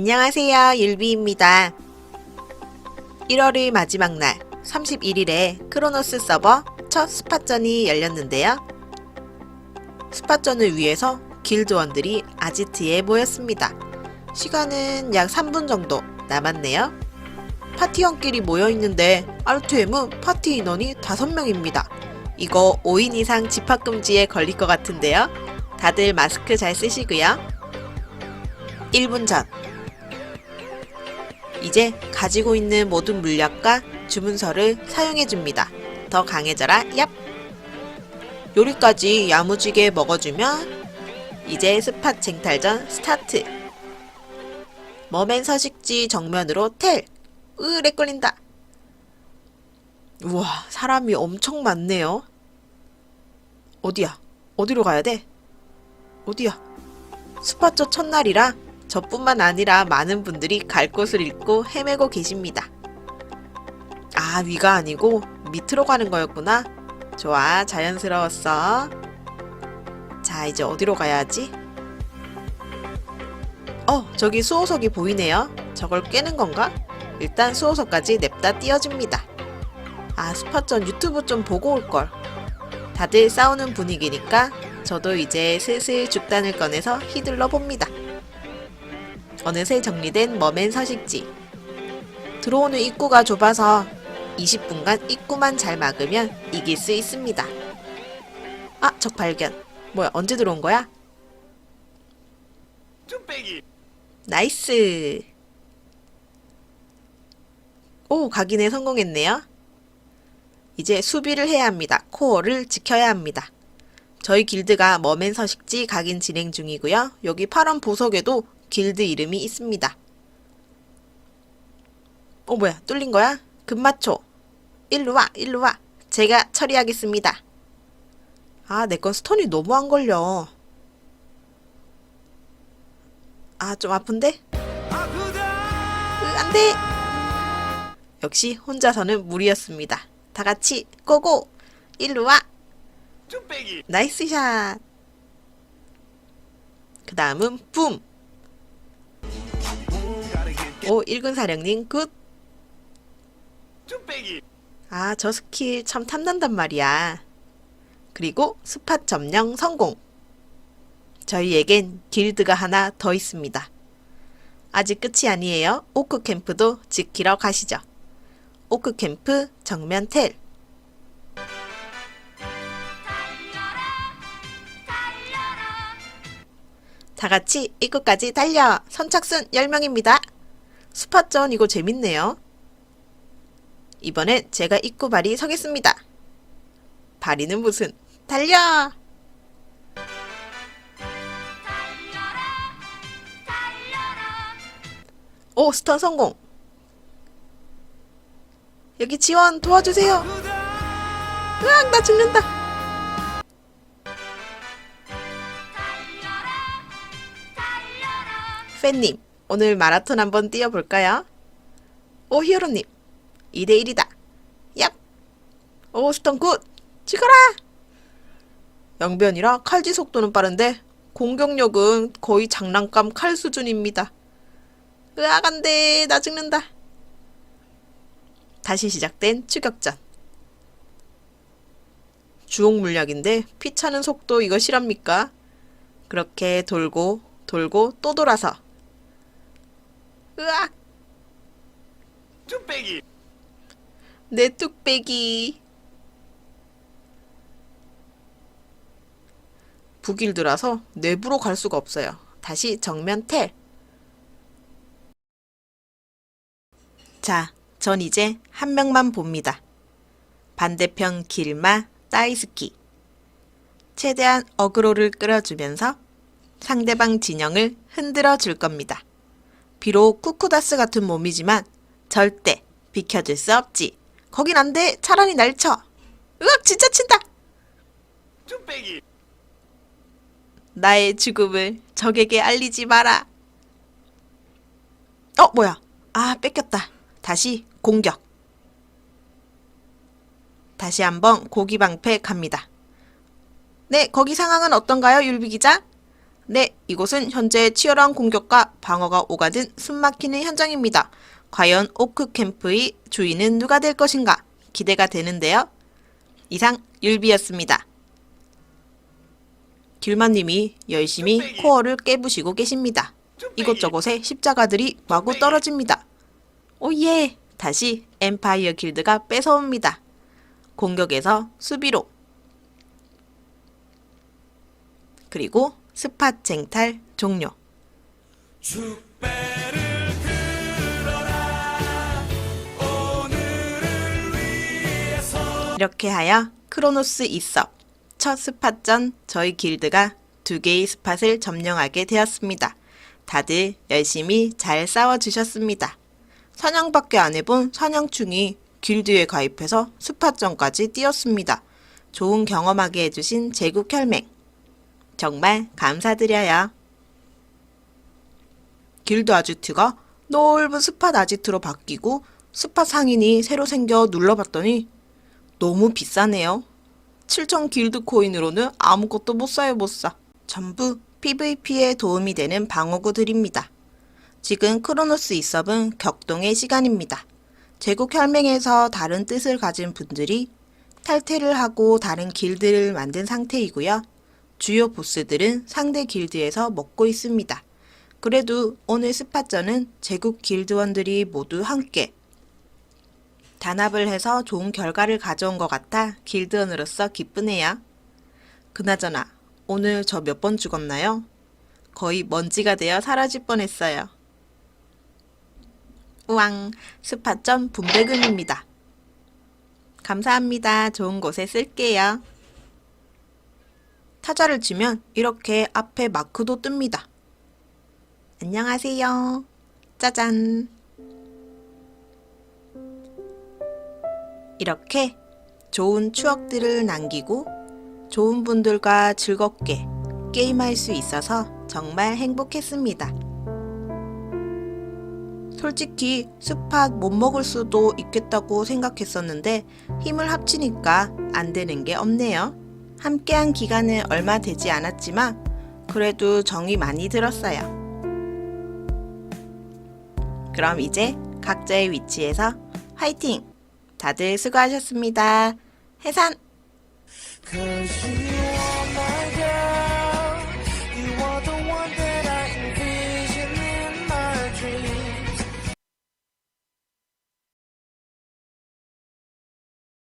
안녕하세요. 율비입니다. 1월의 마지막 날 31일에 크로노스 서버 첫 스팟전이 열렸는데요. 스팟전을 위해서 길드원들이 아지트에 모였습니다. 시간은 약 3분 정도 남았네요. 파티원끼리 모여있는데 RTM은 파티 인원이 5명입니다. 이거 5인 이상 집합금지에 걸릴 것 같은데요. 다들 마스크 잘 쓰시고요. 1분 전 이제 가지고 있는 모든 물약과 주문서를 사용해줍니다. 더 강해져라, 얍! 요리까지 야무지게 먹어주면 이제 스팟 쟁탈전 스타트! 머맨 서식지 정면으로 텔! 으, 렉 걸린다! 우와, 사람이 엄청 많네요. 어디야? 어디로 가야 돼? 어디야? 스팟저 첫날이라 저뿐만 아니라 많은 분들이 갈 곳을 잃고 헤매고 계십니다. 아, 위가 아니고 밑으로 가는 거였구나. 좋아, 자연스러웠어. 자, 이제 어디로 가야지? 어, 저기 수호석이 보이네요. 저걸 깨는 건가? 일단 수호석까지 냅다 띄워줍니다. 아, 스팟전 유튜브 좀 보고 올걸. 다들 싸우는 분위기니까 저도 이제 슬슬 죽단을 꺼내서 휘둘러 봅니다. 어느새 정리된 머맨 서식지. 들어오는 입구가 좁아서 20분간 입구만 잘 막으면 이길 수 있습니다. 아, 적 발견. 뭐야, 언제 들어온 거야? 나이스. 오, 각인에 성공했네요. 이제 수비를 해야 합니다. 코어를 지켜야 합니다. 저희 길드가 머맨 서식지 각인 진행 중이고요. 여기 파란 보석에도 길드 이름이 있습니다. 어, 뭐야, 뚫린 거야? 금마초. 일로 와, 일로 와. 제가 처리하겠습니다. 아, 내 건 스톤이 너무 안 걸려. 아, 좀 아픈데? 으, 안 돼! 역시 혼자서는 무리였습니다. 다 같이 고고! 일로 와! 나이스 샷! 그 다음은 붐! 오, 1군 사령님 굿! 뚝배기 아, 저 스킬 참 탐난단 말이야. 그리고 스팟 점령 성공! 저희에겐 길드가 하나 더 있습니다. 아직 끝이 아니에요. 오크 캠프도 지키러 가시죠. 오크 캠프 정면 텔. 다 같이 입구까지 달려! 선착순 10명입니다. 스팟전 이거 재밌네요. 이번엔 제가 입구 발이 서겠습니다. 발이는 무슨 달려! 오 스턴 성공. 여기 지원 도와주세요. 으악 나 죽는다. 팬님 오늘 마라톤 한번 뛰어볼까요? 오 히어로님 2대1이다. 얍! 오, 스턴 굿! 찍어라! 영변이라 칼질 속도는 빠른데 공격력은 거의 장난감 칼 수준입니다. 으악, 안 돼. 나 죽는다. 다시 시작된 추격전. 주옥 물약인데 피 차는 속도 이거 실합니까? 그렇게 돌고 돌고 또 돌아서 으악! 뚝배기 내 뚝배기. 북일드라서 내부로 갈 수가 없어요. 다시 정면 텔. 자, 전 이제 한 명만 봅니다. 반대편 길마 따이스키. 최대한 어그로를 끌어주면서 상대방 진영을 흔들어 줄 겁니다. 비록 쿠쿠다스 같은 몸이지만 절대 비켜줄 수 없지. 거긴 안 돼. 차라리 날 쳐. 으악, 진짜 친다. 뚝배기 나의 죽음을 적에게 알리지 마라. 어, 뭐야? 아, 뺏겼다. 다시 공격. 다시 한번 고기 방패 갑니다. 네, 거기 상황은 어떤가요, 율비 기자? 네, 이곳은 현재 치열한 공격과 방어가 오가든 숨막히는 현장입니다. 과연 오크 캠프의 주인은 누가 될 것인가? 기대가 되는데요. 이상 율비였습니다. 길마님이 열심히 코어를 깨부시고 계십니다. 이곳저곳에 십자가들이 마구 떨어집니다. 오예! 다시 엠파이어 길드가 뺏어옵니다. 공격에서 수비로. 그리고 스팟 쟁탈 종료. 이렇게 하여 크로노스 이섭 첫 스팟전 저희 길드가 두 개의 스팟을 점령하게 되었습니다. 다들 열심히 잘 싸워주셨습니다. 사냥밖에 안 해본 사냥충이 길드에 가입해서 스팟전까지 뛰었습니다. 좋은 경험하게 해주신 제국 혈맹 정말 감사드려요. 길드 아지트가 넓은 스팟 아지트로 바뀌고 스팟 상인이 새로 생겨 눌러봤더니 너무 비싸네요. 7천 길드 코인으로는 아무것도 못 사요 못 사. 전부 PVP에 도움이 되는 방어구들입니다. 지금 크로노스 이섭은 격동의 시간입니다. 제국 혈맹에서 다른 뜻을 가진 분들이 탈퇴를 하고 다른 길드를 만든 상태이고요. 주요 보스들은 상대 길드에서 먹고 있습니다. 그래도 오늘 스팟전은 제국 길드원들이 모두 함께 단합을 해서 좋은 결과를 가져온 것 같아 길드원으로서 기쁘네요. 그나저나 오늘 저 몇 번 죽었나요? 거의 먼지가 되어 사라질 뻔했어요. 우왕, 스파점 분배금입니다. 감사합니다. 좋은 곳에 쓸게요. 타자를 치면 이렇게 앞에 마크도 뜹니다. 안녕하세요. 짜잔. 이렇게 좋은 추억들을 남기고 좋은 분들과 즐겁게 게임할 수 있어서 정말 행복했습니다. 솔직히 스팟 못 먹을 수도 있겠다고 생각했었는데 힘을 합치니까 안 되는 게 없네요. 함께한 기간은 얼마 되지 않았지만 그래도 정이 많이 들었어요. 그럼 이제 각자의 위치에서 화이팅! 다들 수고하셨습니다. 해산!